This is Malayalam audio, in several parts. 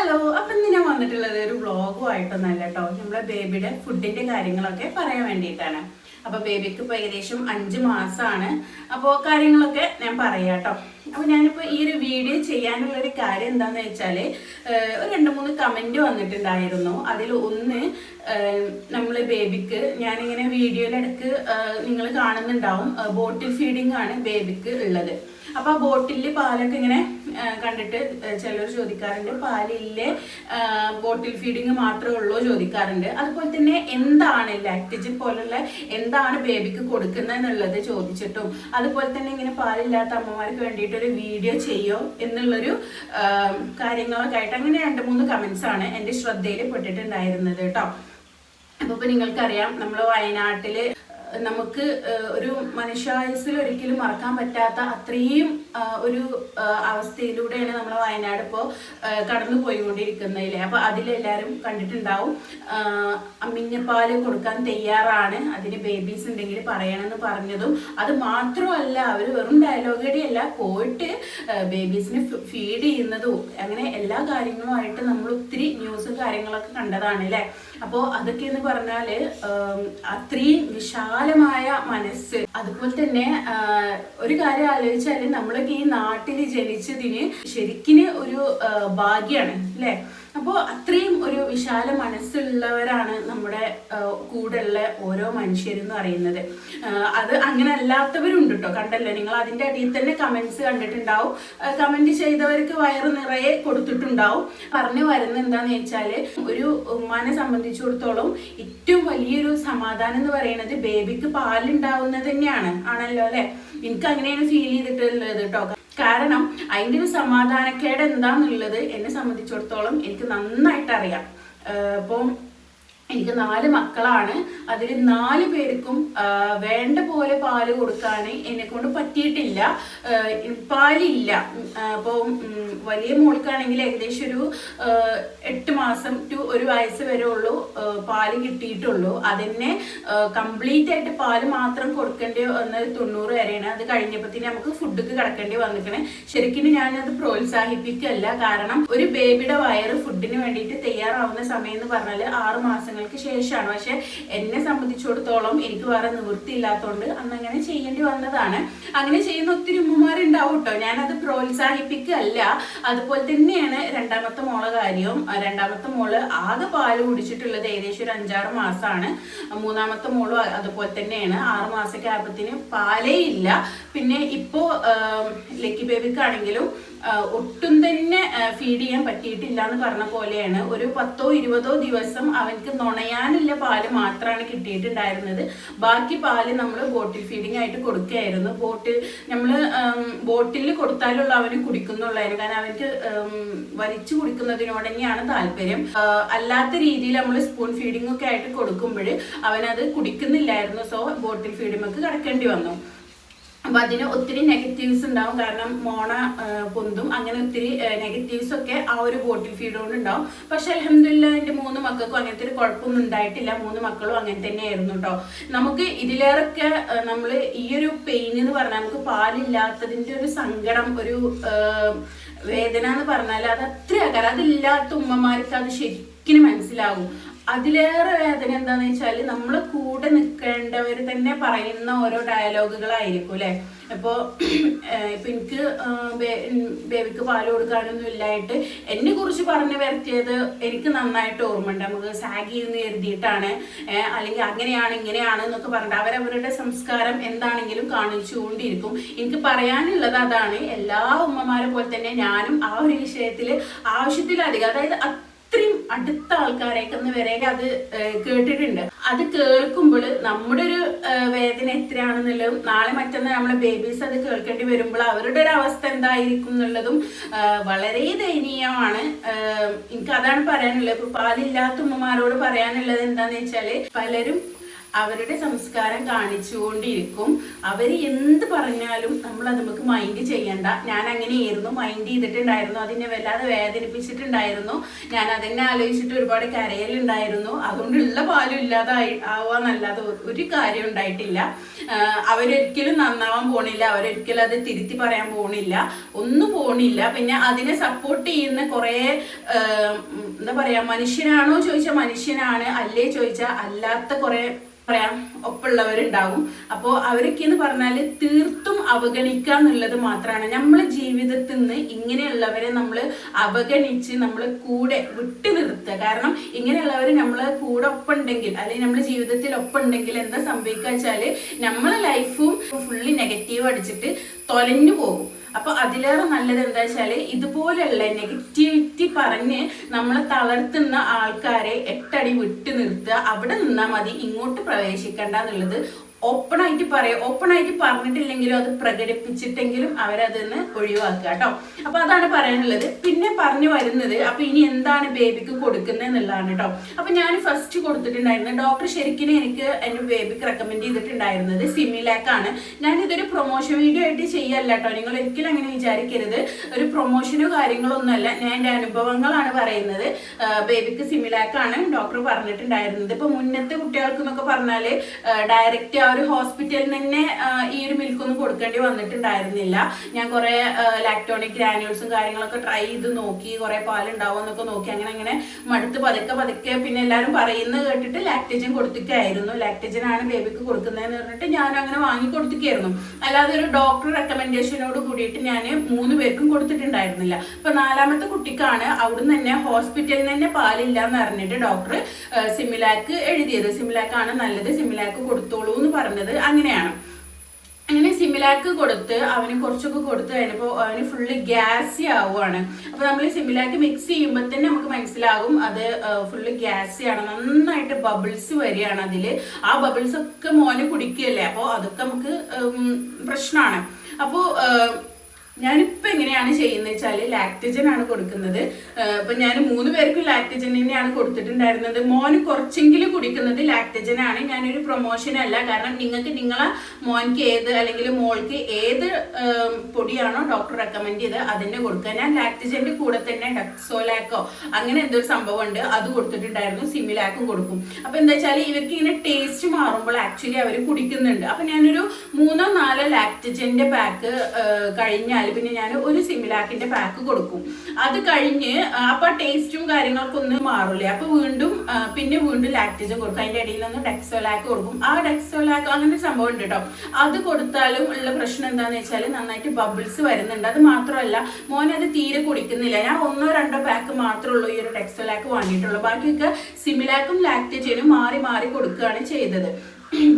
ഹലോ അപ്പം ഇന്ന് ഞാൻ വന്നിട്ടുള്ളത് ഒരു വ്ളോഗുമായിട്ടൊന്നല്ല കേട്ടോ നമ്മളെ ബേബിയുടെ ഫുഡിന്റെ കാര്യങ്ങളൊക്കെ പറയാൻ വേണ്ടിയിട്ടാണ്. അപ്പൊ ബേബിക്ക് ഇപ്പൊ ഏകദേശം അഞ്ച് മാസമാണ് അപ്പോൾ കാര്യങ്ങളൊക്കെ ഞാൻ പറയാം കേട്ടോ അപ്പൊ ഞാനിപ്പോ ഈ ഒരു വീഡിയോ ചെയ്യാനുള്ള ഒരു കാര്യം എന്താന്ന് വെച്ചാൽ ഒരു രണ്ട് മൂന്ന് കമന്റ് വന്നിട്ടുണ്ടായിരുന്നു. അതിൽ ഒന്ന് നമ്മൾ ബേബിക്ക് ഞാനിങ്ങനെ വീഡിയോയിൽ ഇടയ്ക്ക് നിങ്ങൾ കാണുന്നുണ്ടാവും ബോട്ടിൽ ഫീഡിംഗ് ആണ് ബേബിക്ക് ഉള്ളത്. അപ്പൊ ആ ബോട്ടിലിൽ പാലൊക്കെ ഇങ്ങനെ കണ്ടിട്ട് ചിലർ ചോദിക്കാറുണ്ട്. പാലില്ലേ ബോട്ടിൽ ഫീഡിങ് മാത്രമേ ഉള്ളൂ ചോദിക്കാറുണ്ട്. അതുപോലെ തന്നെ എന്താണ് ലാക്ടിജൻ പോലുള്ള എന്താണ് ബേബിക്ക് കൊടുക്കുന്നത് എന്നുള്ളത് ചോദിച്ചിട്ടും അതുപോലെ തന്നെ ഇങ്ങനെ പാലില്ലാത്ത അമ്മമാർക്ക് വേണ്ടിയിട്ട് ഒരു വീഡിയോ ചെയ്യോ എന്നുള്ളൊരു കാര്യങ്ങളൊക്കെ ആയിട്ട് അങ്ങനെ രണ്ട് മൂന്ന് കമൻസ് ആണ് എന്റെ ശ്രദ്ധയിൽ പെട്ടിട്ടുണ്ടായിരുന്നത് കേട്ടോ. അപ്പൊ ഇപ്പൊ നിങ്ങൾക്കറിയാം നമ്മൾ വയനാട്ടിൽ നമുക്ക് ഒരു മനുഷ്യായുസിൽ ഒരിക്കലും മറക്കാൻ പറ്റാത്ത അത്രയും ഒരു അവസ്ഥയിലൂടെയാണ് നമ്മൾ വയനാട് ഇപ്പോൾ കടന്നു പോയിക്കൊണ്ടിരിക്കുന്നതിലെ അപ്പൊ അതിലെല്ലാവരും കണ്ടിട്ടുണ്ടാവും അമ്മിഞ്ഞപ്പാൽ കൊടുക്കാൻ തയ്യാറാണ്. അതിന് ബേബീസ് ഉണ്ടെങ്കിൽ പറയണമെന്ന് പറഞ്ഞതും. അത് മാത്രമല്ല അവർ വെറും ഡയലോഗടി അല്ല പോയിട്ട് ബേബീസിന് ഫീഡ് ചെയ്യുന്നതും. അങ്ങനെ എല്ലാ കാര്യങ്ങളുമായിട്ട് നമ്മൾ ഒത്തിരി ന്യൂസ് കാര്യങ്ങളൊക്കെ കണ്ടതാണ് അല്ലേ അപ്പോൾ അതൊക്കെ എന്ന് പറഞ്ഞാൽ അത്രയും വിശാലമായ മനസ്സ്. അതുപോലെ തന്നെ ഒരു കാര്യം ആലോചിച്ചാൽ നമ്മളൊക്കെ ഈ നാട്ടിൽ ജനിച്ചതിന് ശരിക്കിന് ഒരു ഭാഗ്യമാണ് അല്ലേ? അപ്പോൾ അത്രയും ഒരു വിശാല മനസ്സുള്ളവരാണ് നമ്മുടെ കൂടെ കൂടെയുള്ള ഓരോ മനുഷ്യരെന്ന് പറയുന്നത്. അത് അങ്ങനെ അല്ലാത്തവരുണ്ട് കേട്ടോ കണ്ടല്ലോ. നിങ്ങൾ അതിന്റെ അടിയിൽ തന്നെ കമന്റ്സ് കണ്ടിട്ടുണ്ടാവും. കമന്റ് ചെയ്തവർക്ക് വയറ് നിറയെ കൊടുത്തിട്ടുണ്ടാവും. പറഞ്ഞു വരുന്നത് എന്താന്ന് വെച്ചാൽ ഒരു ഉമ്മാനെ സംബന്ധിച്ചിടത്തോളം ഏറ്റവും വലിയൊരു സമാധാനം എന്ന് പറയുന്നത് ബേബിക്ക് പാലുണ്ടാവുന്നത് തന്നെയാണ്. ആണല്ലോ അല്ലെ? എനിക്ക് അങ്ങനെയാണ് ഫീൽ ചെയ്തിട്ടുള്ളത് കേട്ടോ. കാരണം അതിന്റെ ഒരു സമാധാനക്കേട് എന്താന്നുള്ളത് എന്നെ സംബന്ധിച്ചിടത്തോളം എനിക്ക് നന്നായിട്ട് അറിയാം അപ്പം എനിക്ക് നാല് മക്കളാണ്. അതിൽ നാല് പേർക്കും വേണ്ട പോലെ പാൽ കൊടുക്കാൻ എന്നെ കൊണ്ട് പറ്റിയിട്ടില്ല. പാലില്ല. അപ്പോൾ വലിയ മോൾക്കാണെങ്കിൽ ഏകദേശം ഒരു എട്ട് മാസം ടു ഒരു വയസ്സ് വരെ ഉള്ളൂ പാൽ കിട്ടിയിട്ടുള്ളൂ. അതിനെ കംപ്ലീറ്റ് ആയിട്ട് പാൽ മാത്രം കൊടുക്കേണ്ടി വന്നത് തൊണ്ണൂറ് വരെയാണ്. അത് കഴിഞ്ഞപ്പോഴത്തേന് നമുക്ക് ഫുഡൊക്കെ കിടക്കേണ്ടി വന്നിക്കണേ. ശരിക്കും ഞാനത് പ്രോത്സാഹിപ്പിക്കല്ല. കാരണം ഒരു ബേബിയുടെ വയറ് ഫുഡിന് വേണ്ടിയിട്ട് തയ്യാറാവുന്ന സമയം എന്ന് പറഞ്ഞാൽ ആറ് മാസങ്ങൾക്ക് ശേഷമാണ് പക്ഷെ എന്നെ സംബന്ധിച്ചിടത്തോളം എനിക്ക് വേറെ നിവൃത്തിയില്ലാത്തതുകൊണ്ട് അന്ന് അങ്ങനെ ചെയ്യേണ്ടി വന്നതാണ്. അങ്ങനെ ചെയ്യുന്ന ഒത്തിരി ഉമ്മമാരുണ്ടാവും കേട്ടോ ഞാനത് പ്രോത്സാഹിപ്പിക്കുകയല്ല അതുപോലെ തന്നെയാണ് രണ്ടാമത്തെ മോളെ കാര്യവും. രണ്ടാമത്തെ മോൾ ആകെ പാൽ കുടിച്ചിട്ടുള്ളത് ഏകദേശം ഒരു അഞ്ചാറ് മാസമാണ് മൂന്നാമത്തെ മോളും അതുപോലെ തന്നെയാണ്. ആറ് മാസമൊക്കെ ആയപ്പത്തിന് പാലേ ഇല്ല. പിന്നെ ഇപ്പോ ലക്കി ബേബിക്കാണെങ്കിലും ഒട്ടും തന്നെ ഫീഡ് ചെയ്യാൻ പറ്റിയിട്ടില്ല എന്ന് പറഞ്ഞ പോലെയാണ്. ഒരു പത്തോ ഇരുപതോ ദിവസം അവൻക്ക് നുണയാനുള്ള പാൽ മാത്രമാണ് കിട്ടിയിട്ടുണ്ടായിരുന്നത്. ബാക്കി പാൽ നമ്മൾ ബോട്ടിൽ ഫീഡിംഗ് ആയിട്ട് കൊടുക്കുകയായിരുന്നു ബോട്ടിൽ നമ്മൾ ബോട്ടിൽ കൊടുത്താലുള്ള അവന് കുടിക്കുന്നുള്ളായിരുന്നു. കാരണം അവർക്ക് വലിച്ചു കുടിക്കുന്നതിനോട് തന്നെയാണ് താല്പര്യം. അല്ലാത്ത രീതിയിൽ നമ്മൾ സ്പൂൺ ഫീഡിംഗ് ഒക്കെ ആയിട്ട് കൊടുക്കുമ്പോൾ അവനത് കുടിക്കുന്നില്ലായിരുന്നു. സോ ബോട്ടിൽ ഫീഡിംഗ് കിടക്കേണ്ടി വന്നു. അപ്പൊ അതിന് ഒത്തിരി നെഗറ്റീവ്സ് ഉണ്ടാവും. കാരണം മോണ പൊന്തും അങ്ങനെ ഒത്തിരി നെഗറ്റീവ്സ് ഒക്കെ ആ ഒരു ബോട്ടിൽ ഫീഡ് കൊണ്ട് ഉണ്ടാവും. പക്ഷെ അലഹമില്ല എന്റെ മൂന്ന് മക്കൾക്കും അങ്ങനത്തെ ഒരു കുഴപ്പമൊന്നും ഉണ്ടായിട്ടില്ല. മൂന്ന് മക്കളും അങ്ങനെ തന്നെയായിരുന്നു കേട്ടോ നമുക്ക് ഇതിലേറൊക്കെ നമ്മൾ ഈ ഒരു പെയിൻ എന്ന് പറഞ്ഞാൽ നമുക്ക് പാലില്ലാത്തതിന്റെ ഒരു സങ്കടം ഒരു വേദന എന്ന് പറഞ്ഞാൽ അത് അത്രയാക്കാരം അതില്ലാത്ത ഉമ്മമാർക്ക് അത് ശരിക്കും മനസ്സിലാകും അതിലേറെ വേദന എന്താന്ന് വെച്ചാൽ നമ്മൾ കൂടെ നിൽക്കേണ്ടവർ തന്നെ പറയുന്ന ഓരോ ഡയലോഗുകളായിരിക്കും അല്ലെ? ഇപ്പോ ഇപ്പൊ എനിക്ക് ബേബിക്ക് പാൽ കൊടുക്കാനൊന്നും ഇല്ലായിട്ട് എന്നെ കുറിച്ച് പറഞ്ഞു വരുത്തിയത് എനിക്ക് നന്നായിട്ട് ഓർമ്മയുണ്ട്. നമുക്ക് സാഗി എന്ന് കരുതിയിട്ടാണ് ഏ, അല്ലെങ്കിൽ അങ്ങനെയാണ് ഇങ്ങനെയാണ് എന്നൊക്കെ പറഞ്ഞിട്ട് അവരവരുടെ സംസ്കാരം എന്താണെങ്കിലും കാണിച്ചുകൊണ്ടിരിക്കും എനിക്ക് പറയാനുള്ളത് അതാണ് എല്ലാ ഉമ്മമാരെ പോലെ തന്നെ ഞാനും ആ ഒരു വിഷയത്തിൽ ആവശ്യത്തിലധികം അതായത് അത്രയും അടുത്ത ആൾക്കാരേക്ക് വരെയൊക്കെ അത് കേട്ടിട്ടുണ്ട്. അത് കേൾക്കുമ്പോൾ നമ്മുടെ ഒരു വേദന എത്രയാണെന്നുള്ളതും നാളെ മറ്റന്നാൾ നമ്മളെ ബേബീസ് അത് കേൾക്കേണ്ടി വരുമ്പോൾ അവരുടെ ഒരു അവസ്ഥ എന്തായിരിക്കും എന്നുള്ളതും വളരെ ദയനീയമാണ്. എനിക്ക് അതാണ് പറയാനുള്ളത്. ഇപ്പൊ പാലില്ലാത്ത ഉമ്മമാരോട് പറയാനുള്ളത് എന്താന്ന് വെച്ചാൽ പലരും അവരുടെ സംസ്കാരം കാണിച്ചുകൊണ്ടിരിക്കും. അവർ എന്ത് പറഞ്ഞാലും നമ്മൾ അത് നമുക്ക് മൈൻഡ് ചെയ്യണ്ട. ഞാൻ അങ്ങനെയായിരുന്നു മൈൻഡ് ചെയ്തിട്ടുണ്ടായിരുന്നു. അതിനെ വല്ലാതെ വേദനിപ്പിച്ചിട്ടുണ്ടായിരുന്നു. ഞാൻ അതെന്നെ ആലോചിച്ചിട്ട് ഒരുപാട് കരയലുണ്ടായിരുന്നു. അതുകൊണ്ടുള്ള പാലും ഇല്ലാതായി ആവാന്നല്ലാതെ ഒരു കാര്യം ഉണ്ടായിട്ടില്ല. അവരൊരിക്കലും നന്നാവാൻ പോണില്ല. അവരൊരിക്കലും അത് തിരുത്തി പറയാൻ പോണില്ല. ഒന്നും പോണില്ല. പിന്നെ അതിനെ സപ്പോർട്ട് ചെയ്യുന്ന കുറേ എന്താ പറയാ മനുഷ്യനാണോ ചോദിച്ചാൽ മനുഷ്യനാണ്. അല്ലേ ചോദിച്ചാൽ അല്ലാത്ത കുറേ പറയാം ഒപ്പുള്ളവരുണ്ടാവും. അപ്പോൾ അവരൊക്കെ എന്ന് പറഞ്ഞാൽ തീർത്തും അവഗണിക്കുക എന്നുള്ളത് മാത്രമാണ്. നമ്മളെ ജീവിതത്തിൽ നിന്ന് ഇങ്ങനെയുള്ളവരെ നമ്മൾ അവഗണിച്ച് നമ്മൾ കൂടെ വിട്ടു നിർത്തുക. കാരണം ഇങ്ങനെയുള്ളവർ നമ്മളെ കൂടെ ഒപ്പുണ്ടെങ്കിൽ അല്ലെങ്കിൽ നമ്മുടെ ജീവിതത്തിൽ ഒപ്പുണ്ടെങ്കിൽ എന്താ സംഭവിക്കുക വെച്ചാൽ നമ്മളെ ലൈഫും ഫുള്ളി നെഗറ്റീവ് അടിച്ചിട്ട് തൊലഞ്ഞു പോകും. അപ്പൊ അതിലേറെ നല്ലത് എന്താ വെച്ചാൽ ഇതുപോലെയുള്ള നെഗറ്റിവിറ്റി പറഞ്ഞ് നമ്മളെ തളർത്തുന്ന ആൾക്കാരെ എട്ടടി വിട്ടു നിർത്തുക. അവിടെ നിന്നാൽ മതി ഇങ്ങോട്ട് പ്രവേശിക്കണ്ട എന്നുള്ളത് ഓപ്പൺ ആയിട്ട് പറയാം. ഓപ്പൺ ആയിട്ട് പറഞ്ഞിട്ടില്ലെങ്കിലും അത് പ്രകടിപ്പിച്ചിട്ടെങ്കിലും അവരതിന്ന് ഒഴിവാക്കുക കേട്ടോ. അപ്പൊ അതാണ് പറയാനുള്ളത്. പിന്നെ പറഞ്ഞു വരുന്നത് അപ്പൊ ഇനി എന്താണ് ബേബിക്ക് കൊടുക്കുന്നത് എന്നുള്ളതാണ് കേട്ടോ. അപ്പൊ ഞാൻ ഫസ്റ്റ് കൊടുത്തിട്ടുണ്ടായിരുന്നത് ഡോക്ടർ ശരിക്കും എനിക്ക് എന്റെ ബേബിക്ക് റെക്കമെൻഡ് ചെയ്തിട്ടുണ്ടായിരുന്നത് ആണ്. ഞാൻ ഇതൊരു പ്രൊമോഷൻ വീഡിയോ ആയിട്ട് ചെയ്യല്ല കേട്ടോ. നിങ്ങൾ ഒരിക്കലും അങ്ങനെ വിചാരിക്കരുത്. ഒരു പ്രൊമോഷനോ കാര്യങ്ങളോ ഒന്നുമല്ല ഞാൻ എന്റെ അനുഭവങ്ങളാണ് പറയുന്നത്. ബേബിക്ക് സിമിലാക്ക് ആണ്. ഡോക്ടർ പറഞ്ഞിട്ടുണ്ടായിരുന്നത്. ഇപ്പൊ മുന്നത്തെ കുട്ടികൾക്ക് എന്നൊക്കെ പറഞ്ഞാൽ ഡയറക്റ്റ് ഒരു ഹോസ്പിറ്റലിൽ തന്നെ ഈ ഒരു മിൽക്ക് മിൽക്കൊന്നും കൊടുക്കേണ്ടി വന്നിട്ടുണ്ടായിരുന്നില്ല. ഞാൻ കുറെ ലാക്ടോണിക് ഗ്രാനുൾസും കാര്യങ്ങളൊക്കെ ട്രൈ ചെയ്ത് നോക്കി കുറെ പാലുണ്ടാവും എന്നൊക്കെ നോക്കി അങ്ങനെ അങ്ങനെ മടുത്ത് പതുക്കെ പതുക്കെ പിന്നെ എല്ലാവരും പറയുന്നത് കേട്ടിട്ട് ലാക്ടജൻ കൊടുത്തിട്ടായിരുന്നു. ലാക്ടേജൻ ആണ് ബേബിക്ക് കൊടുക്കുന്നതെന്ന് പറഞ്ഞിട്ട് ഞാൻ അങ്ങനെ വാങ്ങി കൊടുത്തിക്കായിരുന്നു അല്ലാതെ ഒരു ഡോക്ടർ റെക്കമെൻഡേഷനോട് കൂടിയിട്ട് ഞാൻ മൂന്ന് പേർക്കും കൊടുത്തിട്ടുണ്ടായിരുന്നില്ല. അപ്പൊ നാലാമത്തെ കുട്ടിക്കാണ് അവിടുന്ന് തന്നെ ഹോസ്പിറ്റലിൽ തന്നെ പാലില്ല എന്ന് പറഞ്ഞിട്ട് ഡോക്ടർ സിമിലാക്ക് എഴുതിയത്. സിമിലാക്ക് ആണ് നല്ലത്. സിമിലാക്ക് കൊടുത്തോളൂ എന്ന് പറഞ്ഞത് അങ്ങനെയാണ്. അങ്ങനെ സിമിലാക്ക് കൊടുത്ത് അവന് കുറച്ചൊക്കെ കൊടുത്തു കഴിഞ്ഞപ്പോൾ അവന് ഫുള്ള് ഗ്യാസി ആവുകയാണ് അപ്പോൾ നമ്മൾ സിമിലാക്ക് മിക്സ് ചെയ്യുമ്പോൾ തന്നെ നമുക്ക് മനസ്സിലാകും അത് ഫുള്ള് ഗ്യാസി ആണ്. നന്നായിട്ട് ബബിൾസ് വരികയാണ് അതിൽ ആ ബബിൾസ് ഒക്കെ മോന് കുടിക്കുകയല്ലേ? അപ്പോൾ അതൊക്കെ നമുക്ക് പ്രശ്നമാണ് അപ്പോൾ ഞാനിപ്പോൾ എങ്ങനെയാണ് ചെയ്യുന്നത് വെച്ചാൽ ലാക്ടജൻ ആണ് കൊടുക്കുന്നത്. ഇപ്പം ഞാൻ മൂന്ന് പേർക്കും ലാക്ടജൻ തന്നെയാണ് കൊടുത്തിട്ടുണ്ടായിരുന്നത്. മോന് കുറച്ചെങ്കിലും കുടിക്കുന്നത് ലാക്ടജൻ ആണ്. ഞാനൊരു പ്രൊമോഷൻ അല്ല. കാരണം നിങ്ങൾക്ക് നിങ്ങളെ മോൻക്ക് ഏത് അല്ലെങ്കിൽ മോൾക്ക് ഏത് പൊടിയാണോ ഡോക്ടർ റെക്കമെൻഡ് ചെയ്ത് അതിന്റെ കൊടുക്കുക. ഞാൻ ലാക്ടജന്റെ കൂടെ തന്നെ ഡക്സോലാക്കോ അങ്ങനെ എന്തൊരു സംഭവം ഉണ്ട് അത് കൊടുത്തിട്ടുണ്ടായിരുന്നു. സിമിലാക്കും കൊടുക്കും. അപ്പോൾ എന്താ വെച്ചാൽ ഇവർക്ക് ഇങ്ങനെ ടേസ്റ്റ് മാറുമ്പോൾ ആക്ച്വലി അവർ കുടിക്കുന്നുണ്ട്. അപ്പം ഞാനൊരു മൂന്നോ നാലോ ലാക്ടജന്റെ പാക്ക് കഴിഞ്ഞാൽ പിന്നെ ഞാൻ ഒരു സിമിലാക്കിന്റെ പാക്ക് കൊടുക്കും. അത് കഴിഞ്ഞ് അപ്പൊ ടേസ്റ്റും കാര്യങ്ങളൊക്കെ ഒന്ന് മാറൂലേ. അപ്പൊ വീണ്ടും പിന്നെ വീണ്ടും ലാക്ടേജൻ കൊടുക്കും. അതിന്റെ ഇടയിൽ നിന്ന് ഡെക്സോലാക്ക് കൊടുക്കും. ആ ഡെക്സോലാക്ക് അങ്ങനെ ഒരു സംഭവം ഉണ്ട് കേട്ടോ. അത് കൊടുത്താലും ഉള്ള പ്രശ്നം എന്താന്ന് വെച്ചാൽ നന്നായിട്ട് ബബിൾസ് വരുന്നുണ്ട്. അത് മാത്രമല്ല മോനെ അത് തീരെ കുടിക്കുന്നില്ല. ഞാൻ ഒന്നോ രണ്ടോ പാക്ക് മാത്രമേ ഉള്ളൂ ഈ ഒരു ഡെക്സോലാക്ക് വാങ്ങിയിട്ടുള്ളൂ. ബാക്കിയൊക്കെ സിമിലാക്കും ലാക്ടേജനും മാറി മാറി കൊടുക്കുകയാണ് ചെയ്തത്.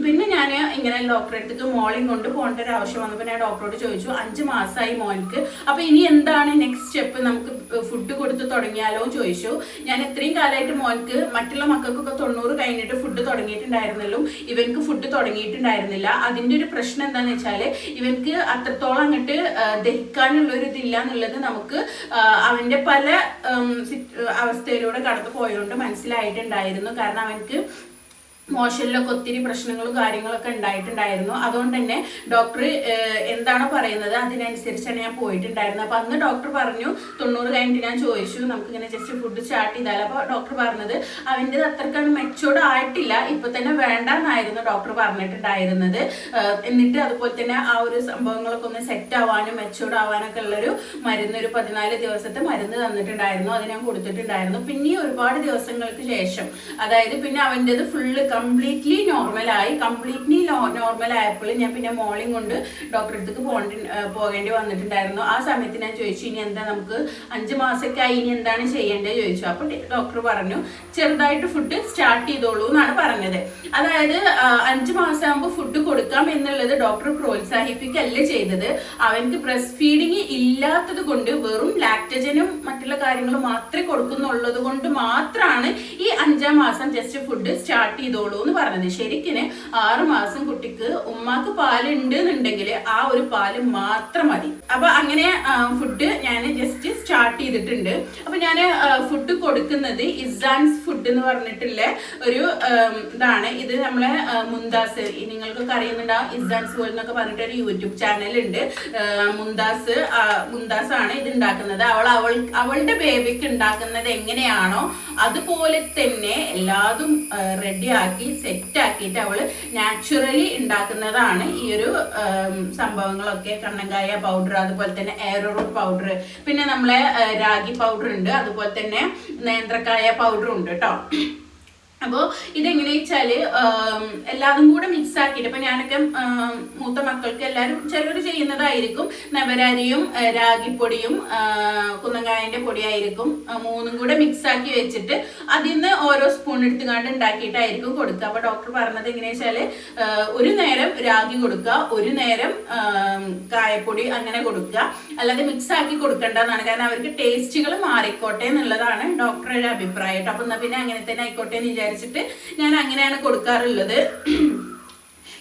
പിന്നെ ഞാൻ ഇങ്ങനെ ഡോക്ടറെ അടുത്തേക്ക് മോളിങ് കൊണ്ട് പോകേണ്ട ഒരു ആവശ്യം വന്നപ്പോൾ ഞാൻ ഡോക്ടറോട് ചോദിച്ചു അഞ്ച് മാസമായി മോൾക്ക് അപ്പോൾ ഇനി എന്താണ് നെക്സ്റ്റ് സ്റ്റെപ്പ് നമുക്ക് ഫുഡ് കൊടുത്ത് തുടങ്ങിയാലോ? ചോദിച്ചു. ഞാൻ ഇത്രയും കാലമായിട്ട് മോൾക്ക് മറ്റുള്ള മക്കൾക്കൊക്കെ തൊണ്ണൂറ് കഴിഞ്ഞിട്ട് ഫുഡ് തുടങ്ങിയിട്ടുണ്ടായിരുന്നല്ലോ. ഇവൻക്ക് ഫുഡ് തുടങ്ങിയിട്ടുണ്ടായിരുന്നില്ല. അതിന്റെ ഒരു പ്രശ്നം എന്താന്ന് വെച്ചാൽ ഇവൻക്ക് അത്രത്തോളം അങ്ങോട്ട് ദഹിക്കാനുള്ള ഒരു ഇതില്ല എന്നുള്ളത് നമുക്ക് അവന്റെ പല അവസ്ഥയിലൂടെ കടന്നു പോയതുകൊണ്ട് മനസ്സിലായിട്ടുണ്ടായിരുന്നു. കാരണം അവൻക്ക് മോഷനിലൊക്കെ ഒത്തിരി പ്രശ്നങ്ങളും കാര്യങ്ങളൊക്കെ ഉണ്ടായിട്ടുണ്ടായിരുന്നു. അതുകൊണ്ട് തന്നെ ഡോക്ടർ എന്താണ് പറയുന്നത് അതിനനുസരിച്ചാണ് ഞാൻ പോയിട്ടുണ്ടായിരുന്നത്. അപ്പൊ അന്ന് ഡോക്ടർ പറഞ്ഞു തൊണ്ണൂറ് കഴിഞ്ഞിട്ട് ഞാൻ ചോദിച്ചു നമുക്ക് ഇങ്ങനെ ജസ്റ്റ് ഫുഡ് സ്റ്റാർട്ട് ചെയ്താൽ അപ്പോൾ ഡോക്ടർ പറഞ്ഞത് അവന്റെ അത്രക്കാണ് മെച്ചോർഡ് ആയിട്ടില്ല ഇപ്പൊ തന്നെ വേണ്ടെന്നായിരുന്നു ഡോക്ടർ പറഞ്ഞിട്ടുണ്ടായിരുന്നത്. എന്നിട്ട് അതുപോലെ തന്നെ ആ ഒരു സംഭവങ്ങളൊക്കെ ഒന്ന് സെറ്റ് ആവാനും മെച്ചോർഡ് ആവാനൊക്കെ ഉള്ളൊരു മരുന്ന് ഒരു പതിനാല് ദിവസത്തെ മരുന്ന് തന്നിട്ടുണ്ടായിരുന്നു. അത് ഞാൻ കൊടുത്തിട്ടുണ്ടായിരുന്നു. പിന്നെ ഒരുപാട് ദിവസങ്ങൾക്ക് ശേഷം അതായത് പിന്നെ അവന്റെത് ഫുള്ള് കംപ്ലീറ്റ്ലി നോർമലായി കംപ്ലീറ്റ്ലി നോർമൽ ആയപ്പോൾ ഞാൻ പിന്നെ മോർണിംഗ് കൊണ്ട് ഡോക്ടറെ അടുത്തേക്ക് പോകേണ്ടി പോകേണ്ടി വന്നിട്ടുണ്ടായിരുന്നു. ആ സമയത്ത് ഞാൻ ചോദിച്ചു ഇനി എന്താ നമുക്ക് അഞ്ച് മാസമൊക്കെ ആയി ഇനി എന്താണ് ചെയ്യേണ്ടത്? ചോദിച്ചു. അപ്പോൾ ഡോക്ടർ പറഞ്ഞു ചെറുതായിട്ട് ഫുഡ് സ്റ്റാർട്ട് ചെയ്തോളൂ എന്നാണ് പറഞ്ഞത്. അതായത് അഞ്ച് മാസം ആകുമ്പോൾ ഫുഡ് കൊടുക്കാം എന്നുള്ളത് ഡോക്ടർ പ്രോത്സാഹിപ്പിക്കല്ല ചെയ്തത്. അവൻക്ക് ബ്രസ്റ്റ് ഫീഡിങ് ഇല്ലാത്തത് കൊണ്ട് വെറും ലാക്ടജനും മറ്റുള്ള കാര്യങ്ങളും മാത്രമേ കൊടുക്കുന്നുള്ളത് കൊണ്ട് മാത്രമാണ് ഈ അഞ്ചാം മാസം ജസ്റ്റ് ഫുഡ് സ്റ്റാർട്ട് ചെയ്തോളൂ. ചെയ്തോളൂ എന്ന് പറഞ്ഞത്. ശരിക്കിന് ആറ് മാസം കുട്ടിക്ക് ഉമ്മാക്ക് പാലുണ്ട് എന്നുണ്ടെങ്കിൽ ആ ഒരു പാൽ മാത്രം മതി. അപ്പൊ അങ്ങനെ ഫുഡ് ഞാൻ ജസ്റ്റ് സ്റ്റാർട്ട് ചെയ്തിട്ടുണ്ട്. അപ്പൊ ഞാൻ ഫുഡ് കൊടുക്കുന്നത് ഇസാൻസ് ഫുഡ് എന്ന് പറഞ്ഞിട്ടുള്ള ഒരു ഇതാണ്. ഇത് നമ്മളെ മുന്താസ് നിങ്ങൾക്കൊക്കെ അറിയുന്നുണ്ടാവും ഇസാൻസ് വേൾഡ് എന്നൊക്കെ പറഞ്ഞിട്ട് ഒരു യൂട്യൂബ് ചാനൽ ഉണ്ട്. മുന്താസ് മുന്താസ് ആണ് ഇത് ഉണ്ടാക്കുന്നത്. അവൾ അവൾ അവളുടെ ബേബിക്ക് ഉണ്ടാക്കുന്നത് എങ്ങനെയാണോ അതുപോലെ തന്നെ എല്ലാതും റെഡി ആക്കി സെറ്റ് ആക്കിയിട്ട് അവൾ നാച്ചുറലി ഉണ്ടാക്കുന്നതാണ് ഈ ഒരു സംഭവങ്ങളൊക്കെ. കണ്ണങ്കായ പൗഡർ അതുപോലെ തന്നെ ഏറോറൂട്ട് പൗഡർ പിന്നെ നമ്മളെ രാഗി പൗഡർ ഉണ്ട്. അതുപോലെ തന്നെ നേന്ത്രക്കായ പൗഡറും ഉണ്ട് കേട്ടോ അപ്പോൾ ഇതെങ്ങനെ വെച്ചാൽ എല്ലാതും കൂടെ മിക്സ് ആക്കിയിട്ട് ഇപ്പൊ ഞാനൊക്കെ മൂത്ത മക്കൾക്ക് എല്ലാവരും ചിലർ ചെയ്യുന്നതായിരിക്കും. നവരാരിയും രാഗിപ്പൊടിയും കുന്നങ്കായന്റെ പൊടിയായിരിക്കും. മൂന്നും കൂടെ മിക്സ് ആക്കി വെച്ചിട്ട് അതിൽ നിന്ന് ഓരോ സ്പൂൺ എടുത്തുകൊണ്ട് ഉണ്ടാക്കിയിട്ടായിരിക്കും കൊടുക്കുക. അപ്പോൾ ഡോക്ടർ പറഞ്ഞത് എങ്ങനെയാ വെച്ചാൽ ഒരു നേരം രാഗി കൊടുക്കുക ഒരു നേരം കായപ്പൊടി അങ്ങനെ കൊടുക്കുക. അല്ലാതെ മിക്സ് ആക്കി കൊടുക്കേണ്ടതാണ് കാരണം അവർക്ക് ടേസ്റ്റുകൾ മാറിക്കോട്ടെ എന്നുള്ളതാണ് ഡോക്ടറുടെ അഭിപ്രായം കേട്ടോ. അപ്പൊ എന്നാ പിന്നെ അങ്ങനെ തന്നെ ആയിക്കോട്ടെ എന്ന് വിചാരിച്ചിട്ട് ഞാൻ അങ്ങനെയാണ് കൊടുക്കാറുള്ളത്.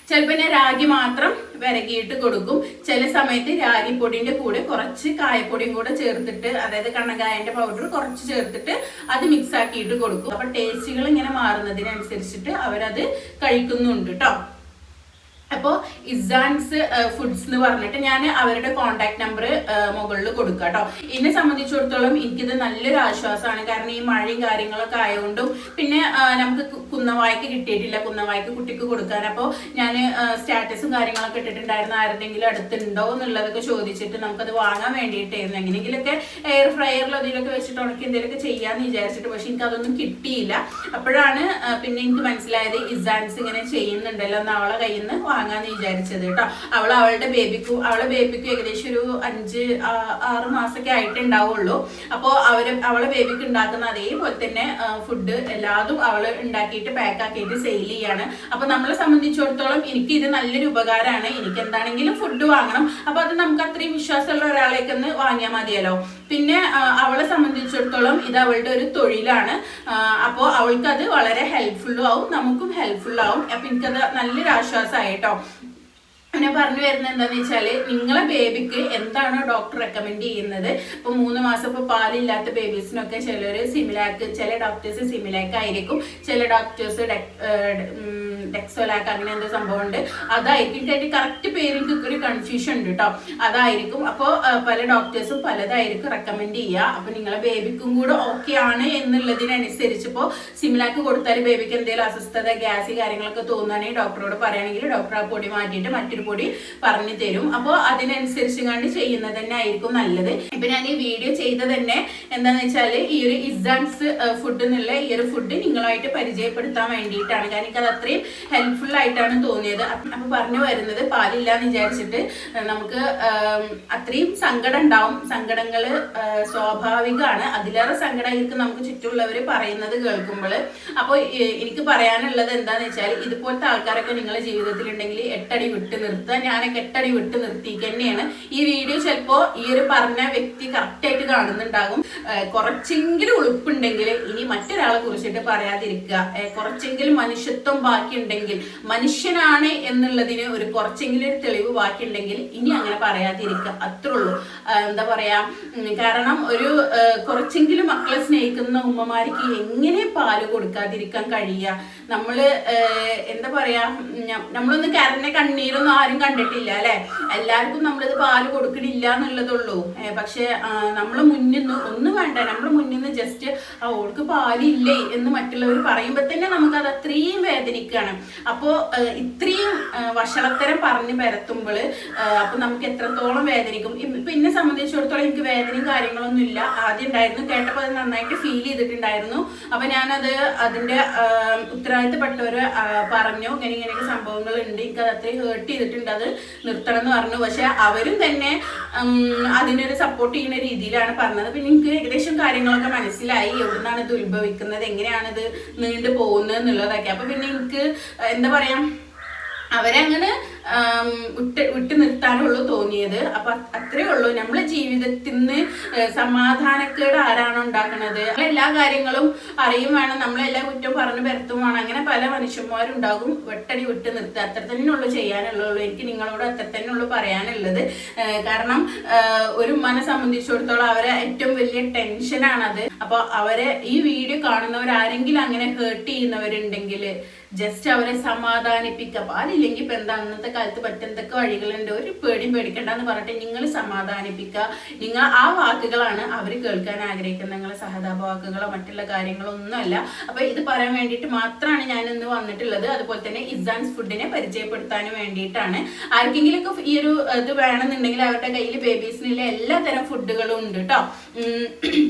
ചിലപ്പോൾ ഞാൻ രാഗി മാത്രം വിരകിയിട്ട് കൊടുക്കും. ചില സമയത്ത് രാഗി പൊടിന്റെ കൂടെ കുറച്ച് കായപ്പൊടിയും കൂടെ ചേർത്തിട്ട് അതായത് കണ്ണങ്കായന്റെ പൗഡർ കുറച്ച് ചേർത്തിട്ട് അത് മിക്സ് ആക്കിയിട്ട് കൊടുക്കും. അപ്പൊ ടേസ്റ്റുകൾ ഇങ്ങനെ മാറുന്നതിനനുസരിച്ചിട്ട് അവരത് കഴിക്കുന്നുണ്ട് കേട്ടോ അപ്പോൾ ഇസാൻസ് ഫുഡ്സ് എന്ന് പറഞ്ഞിട്ട് ഞാൻ അവരുടെ കോണ്ടാക്ട് നമ്പർ മുകളിൽ കൊടുക്കുക കേട്ടോ. എന്നെ സംബന്ധിച്ചിടത്തോളം എനിക്കിത് നല്ലൊരു ആശ്വാസമാണ്. കാരണം ഈ മഴയും കാര്യങ്ങളൊക്കെ ആയതുകൊണ്ടും പിന്നെ നമുക്ക് കുന്നവായ്ക്ക് കിട്ടിയിട്ടില്ല. കുന്നവായ്ക്ക് കുട്ടിക്ക് കൊടുക്കാൻ. അപ്പോൾ ഞാൻ സ്റ്റാറ്റസും കാര്യങ്ങളൊക്കെ ഇട്ടിട്ടുണ്ടായിരുന്നു. ആരുടെങ്കിലും അടുത്തുണ്ടോ എന്നുള്ളതൊക്കെ ചോദിച്ചിട്ട് നമുക്കത് വാങ്ങാൻ വേണ്ടിയിട്ടായിരുന്നു. എങ്ങനെയെങ്കിലൊക്കെ എയർ ഫ്രയറിലോ അതിലൊക്കെ വെച്ചിട്ട് ഉണക്കി എന്തെങ്കിലുമൊക്കെ ചെയ്യാമെന്ന് വിചാരിച്ചിട്ട് പക്ഷെ എനിക്ക് അതൊന്നും കിട്ടിയില്ല. അപ്പോഴാണ് പിന്നെ എനിക്ക് മനസ്സിലായത് ഇസാൻസ് ഇങ്ങനെ ചെയ്യുന്നുണ്ടല്ലോ അവളെ കയ്യിൽ നിന്ന് വാങ്ങാന്ന് വിചാരിച്ചത് കേട്ടോ. അവൾ അവളുടെ ബേബിക്കും അവളെ ബേബിക്കും ഏകദേശം ഒരു അഞ്ച് ആറ് മാസമൊക്കെ ആയിട്ടുണ്ടാവുള്ളൂ. അപ്പോൾ അവർ അവളെ ബേബിക്ക് ഉണ്ടാക്കുന്ന അതേപോലെ തന്നെ ഫുഡ് എല്ലാതും അവൾ ഉണ്ടാക്കിയിട്ട് പാക്ക് ആക്കിയിട്ട് സെയിൽ ചെയ്യാണ്. അപ്പൊ നമ്മളെ സംബന്ധിച്ചിടത്തോളം എനിക്ക് ഇത് നല്ലൊരു ഉപകാരമാണ്. എനിക്ക് എന്താണെങ്കിലും ഫുഡ് വാങ്ങണം. അപ്പൊ അത് നമുക്ക് അത്രയും വിശ്വാസമുള്ള ഒരാളേക്കൊന്ന് വാങ്ങിയാൽ മതിയല്ലോ. പിന്നെ അവളെ സംബന്ധിച്ചിടത്തോളം ഇത് അവളുടെ ഒരു തൊഴിലാണ്. അപ്പോൾ അവൾക്കത് വളരെ ഹെൽപ്ഫുള്ളും ആവും നമുക്കും ഹെൽപ്ഫുള്ളാവും അപ്പം എനിക്കത് നല്ലൊരു ആശ്വാസമായി കേട്ടോ ഞാൻ പറഞ്ഞു വരുന്നത് എന്താന്ന് വെച്ചാൽ നിങ്ങളെ ബേബിക്ക് എന്താണ് ഡോക്ടർ റെക്കമെൻഡ് ചെയ്യുന്നത്? ഇപ്പൊ മൂന്ന് മാസം ഇപ്പൊ പാലില്ലാത്ത ബേബീസിനൊക്കെ ചിലർ സിമിലാക്ക് ചില ഡോക്ടേഴ്സ് സിമിലാക്ക് ആയിരിക്കും. ചില ഡോക്ടേഴ്സ് ഡെക്സോലാക്ക് അങ്ങനെ എന്തോ സംഭവം ഉണ്ട് അതായിരിക്കും എനിക്ക് കറക്റ്റ് പേര് എനിക്ക് ഒരു കൺഫ്യൂഷൻ ഉണ്ട് കേട്ടോ അതായിരിക്കും. അപ്പോൾ പല ഡോക്ടേഴ്സും പലതായിരിക്കും റെക്കമെൻഡ് ചെയ്യുക. അപ്പോൾ നിങ്ങളെ ബേബിക്കും കൂടെ ഓക്കെ ആണ് എന്നുള്ളതിനനുസരിച്ച് ഇപ്പോൾ സിമിലാക്ക് കൊടുത്താൽ ബേബിക്ക് എന്തെങ്കിലും അസ്വസ്ഥത ഗ്യാസ് കാര്യങ്ങളൊക്കെ തോന്നുകയാണെങ്കിൽ ഡോക്ടറോട് പറയുകയാണെങ്കിൽ ഡോക്ടർ ആ പൊടി മാറ്റിയിട്ട് മറ്റൊരു പൊടി പറഞ്ഞു തരും. അപ്പോൾ അതിനനുസരിച്ച് കണ്ട് ചെയ്യുന്നത് തന്നെ ആയിരിക്കും നല്ലത്. ഇപ്പൊ ഞാൻ ഈ വീഡിയോ ചെയ്ത തന്നെ എന്താന്ന് വെച്ചാൽ ഈ ഒരു ഇസാൻസ് ഫുഡ് എന്നുള്ള ഈ ഒരു ഫുഡ് നിങ്ങളായിട്ട് പരിചയപ്പെടുത്താൻ വേണ്ടിയിട്ടാണ്. കാരണം എനിക്കത് അത്രയും ഹെൽപ്ഫുൾ ആയിട്ടാണ് തോന്നിയത്. അപ്പൊ പറഞ്ഞു വരുന്നത് പാലില്ല എന്ന് വിചാരിച്ചിട്ട് നമുക്ക് അത്രയും സങ്കടം ഉണ്ടാവും. സങ്കടങ്ങൾ സ്വാഭാവികമാണ് അതിലേറെ സങ്കടമായിരിക്കും നമുക്ക് ചുറ്റുമുള്ളവർ പറയുന്നത് കേൾക്കുമ്പോൾ അപ്പോൾ എനിക്ക് പറയാനുള്ളത് എന്താന്ന് വെച്ചാൽ ഇതുപോലത്തെ ആൾക്കാരൊക്കെ നിങ്ങളുടെ ജീവിതത്തിൽ ഉണ്ടെങ്കിൽ എട്ടടി വിട്ട് നിർത്തുക ഞാൻ കെട്ടടി വിട്ട് നിർത്തിക്ക് തന്നെയാണ്. ഈ വീഡിയോ ചിലപ്പോൾ ഈ ഒരു പറഞ്ഞ വ്യക്തി കറക്റ്റായിട്ട് കാണുന്നുണ്ടാകും. കുറച്ചെങ്കിലും ഉളുപ്പുണ്ടെങ്കിൽ ഇനി മറ്റൊരാളെ കുറിച്ചിട്ട് പറയാതിരിക്കുക. കുറച്ചെങ്കിലും മനുഷ്യത്വം ബാക്കിയുണ്ടെങ്കിൽ മനുഷ്യനാണ് എന്നുള്ളതിന് ഒരു കുറച്ചെങ്കിലും ഒരു തെളിവ് ബാക്കിയുണ്ടെങ്കിൽ ഇനി അങ്ങനെ പറയാതിരിക്കുക. അത്രേ ഉള്ളൂ. എന്താ പറയാ? കാരണം ഒരു കുറച്ചെങ്കിലും മക്കളെ സ്നേഹിക്കുന്ന ഉമ്മമാർക്ക് എങ്ങനെ പാൽ കൊടുക്കാതിരിക്കാൻ കഴിയുക? നമ്മൾ എന്താ പറയാ? നമ്മളൊന്ന് കരഞ്ഞ കണ്ണീരൊന്നും ആരും കണ്ടിട്ടില്ല അല്ലെ? എല്ലാവർക്കും നമ്മളിത് പാൽ കൊടുക്കണില്ല എന്നുള്ളതുള്ളൂ. പക്ഷെ നമ്മളെ മുന്നിൽ നിന്ന് ഒന്നും വേണ്ട നമ്മൾ മുന്നിൽ നിന്ന് ജസ്റ്റ് ആ ഓൾക്ക് പാലില്ലേ എന്ന് മറ്റുള്ളവർ പറയുമ്പോൾ തന്നെ നമുക്ക് അത് അത്രയും വേദനിക്കുകയാണ് അപ്പോൾ ഇത്രയും വഷളത്തരം പറഞ്ഞ് പരത്തുമ്പോൾ അപ്പൊ നമുക്ക് എത്രത്തോളം വേദനിക്കും. ഇപ്പം എന്നെ സംബന്ധിച്ചിടത്തോളം എനിക്ക് വേദനയും കാര്യങ്ങളൊന്നും ഇല്ല ആദ്യം ഉണ്ടായിരുന്നു കേട്ടപ്പോൾ അത് നന്നായിട്ട് ഫീൽ ചെയ്തിട്ടുണ്ടായിരുന്നു. അപ്പൊ ഞാനത് അതിന്റെ ഉത്തരവാദിത്തപ്പെട്ടവർ പറഞ്ഞു. ഇങ്ങനെ ഇങ്ങനെയൊക്കെ സംഭവങ്ങൾ ഉണ്ട് എനിക്ക് അത് അത്രയും ഹേർട്ട് ചെയ്തിട്ടുണ്ട്. അത് നിർത്തണം എന്ന് പറഞ്ഞു. പക്ഷെ അവരും തന്നെ അതിനൊരു സപ്പോർട്ട് ചെയ്യുന്ന രീതിയിലാണ് പറഞ്ഞത്. പിന്നെ എനിക്ക് ഏകദേശം കാര്യങ്ങളൊക്കെ മനസ്സിലായി. എവിടുന്നാണ് ഇത് ഉത്ഭവിക്കുന്നത്? എങ്ങനെയാണ് ഇത് നീണ്ടു പോകുന്നത് എന്നുള്ളതൊക്കെ. അപ്പൊ പിന്നെ എനിക്ക് എന്താ പറയാ അവരങ്ങനെ വിട്ട് വിട്ടു നിർത്താനുള്ളൂ തോന്നിയത്. അപ്പൊ അത്രേ ഉള്ളൂ. നമ്മളെ ജീവിതത്തിൽ നിന്ന് സമാധാനക്കേട് ആരാണ് ഉണ്ടാക്കുന്നത് എല്ലാ കാര്യങ്ങളും അറിയും വേണം. നമ്മളെല്ലാ കുറ്റവും പറഞ്ഞു പരത്തും വേണം. അങ്ങനെ പല മനുഷ്യന്മാരുണ്ടാകും. വെട്ടടി വിട്ട് നിർത്തുക അത്ര തന്നെ ഉള്ളൂ ചെയ്യാനുള്ളൂ എനിക്ക് നിങ്ങളോട് അത്ര തന്നെ ഉള്ളൂ പറയാനുള്ളത്. കാരണം ഒരു ഉമ്മനെ സംബന്ധിച്ചിടത്തോളം അവരെ ഏറ്റവും വലിയ ടെൻഷനാണത്. അപ്പൊ അവരെ ഈ വീഡിയോ കാണുന്നവർ ആരെങ്കിലും അങ്ങനെ ഹേർട്ട് ചെയ്യുന്നവരുണ്ടെങ്കിൽ ജസ്റ്റ് അവരെ സമാധാനിപ്പിക്കുക പാലില്ലെങ്കിൽ ഇപ്പൊ എന്താ അന്നത്തെ കാലത്ത് പറ്റെന്തൊക്കെ വഴികളുണ്ട്? ഒരു പേടിയും പേടിക്കണ്ട എന്ന് പറഞ്ഞിട്ട് നിങ്ങൾ സമാധാനിപ്പിക്കുക. നിങ്ങൾ ആ വാക്കുകളാണ് അവർ കേൾക്കാൻ ആഗ്രഹിക്കുന്നത്. നിങ്ങളെ സഹതാപ വാക്കുകളോ മറ്റുള്ള കാര്യങ്ങളോ ഒന്നുമല്ല. അപ്പൊ ഇത് പറയാൻ വേണ്ടിയിട്ട് മാത്രമാണ് ഞാൻ ഇന്ന് വന്നിട്ടുള്ളത്. അതുപോലെ തന്നെ ഇസാൻസ് ഫുഡിനെ പരിചയപ്പെടുത്താനും വേണ്ടിയിട്ടാണ്. ആർക്കെങ്കിലും ഒക്കെ ഈ ഒരു ഇത് വേണമെന്നുണ്ടെങ്കിൽ അവരുടെ കയ്യിൽ ബേബീസിനുള്ള എല്ലാ തരം ഫുഡുകളും ഉണ്ട് കേട്ടോ.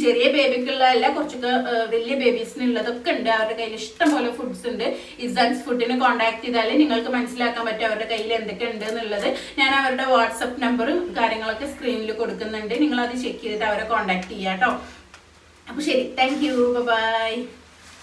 ചെറിയ ബേബിക്കുള്ള എല്ലാ കുറച്ചൊക്കെ വലിയ ബേബീസിനുള്ളതൊക്കെ ഉണ്ട്. അവരുടെ കയ്യിൽ ഇഷ്ടംപോലെ ഫുഡ്സ് ഉണ്ട്. ഇസാൻസ് ഫുഡിനെ കോൺടാക്ട് ചെയ്താൽ നിങ്ങൾക്ക് മനസ്സിലാക്കാൻ പറ്റും അവരുടെ കയ്യിൽ എന്തൊക്കെ ഉണ്ട് എന്നുള്ളത്. ഞാൻ അവരുടെ വാട്സപ്പ് നമ്പറും കാര്യങ്ങളൊക്കെ സ്ക്രീനിൽ കൊടുക്കുന്നുണ്ട്. നിങ്ങൾ അത് ചെക്ക് ചെയ്തിട്ട് അവരെ കോൺടാക്ട് ചെയ്യാം കേട്ടോ അപ്പൊ ശരി. Thank you by